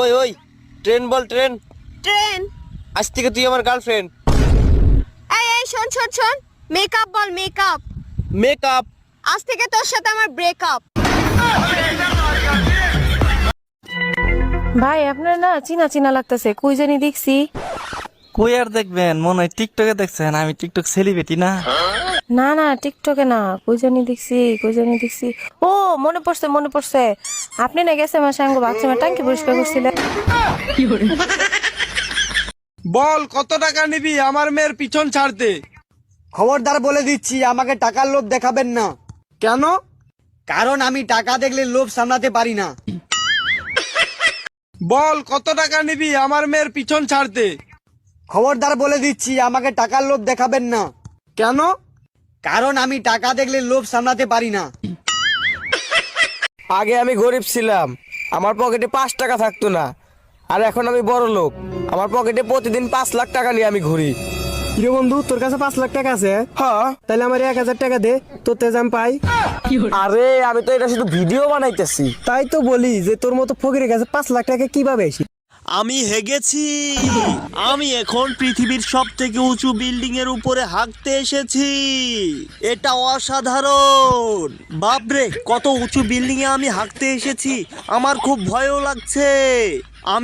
ওই ওই ট্রেন বল train. Train. আজ থেকে তুই আমার গার্লফ্রেন্ড এই এই শোন শোন শোন। মেকআপ বল মেকআপ মেকআপ আজ থেকে তোর সাথে আমার ব্রেকআপ ভাই আপনার না চিনা চিনা লাগতেছে। কই জানি দেখছি। কই আর দেখবেন? মনে হয় টিকটকে দেখছেন আমি টিকটক সেলিব্রিটি না। না না টিকটকে না। কই জানি দেখছি কই জানি দেখছি। ও মনে পড়ছে মনে পড়ছে। আপনি না গেছে আমার সঙ্গে বাথরুমে টাঙ্কি পরিষ্কার করছিলেন বল কত টাকা নিবি আমার মেয়ের পিছন ছাড়তে? খবরদার বলে দিচ্ছি আমাকে টাকার লোভ দেখাবেন না। কেন? কারণ আমি টাকা দেখলে লোভ সামলাতে পারি না। বল কত টাকা নিবি আমার মেয়ের পিছন ছাড়তে? খবরদার বলে দিচ্ছি আমাকে টাকার লোভ দেখাবেন না। কেন? কারণ আমি টাকা দেখলে লোভ সামলাতে পারি না। আগে আমি গরিব ছিলাম আমার পকেটে পাঁচ টাকা থাকতো না। আর এখন আমি বড় লোক আমার পকেটে প্রতিদিন পাঁচ লাখ টাকা নিয়ে আমি ঘুরি। কিরে বন্ধু তোর কাছে পাঁচ লাখ টাকা আছে? হ্যাঁ। তাহলে আমার এক হাজার টাকা দে তোর তেজাম পাই। আরে আমি তো এটা শুধু ভিডিও বানাইতেছি। তাই তো বলি যে তোর মতো ফকিরের কাছে পাঁচ লাখ টাকা কীভাবে আসি আমি হেগেছি। আমি এখন পৃথিবীর সব থেকে উঁচু বিল্ডিং এর উপরে হাঁকতে এসেছি। এটা অসাধারণ। বাপরে, কত উঁচু বিল্ডিং এ আমি হাঁকতে এসেছি। আমার খুব ভয়ও লাগছে।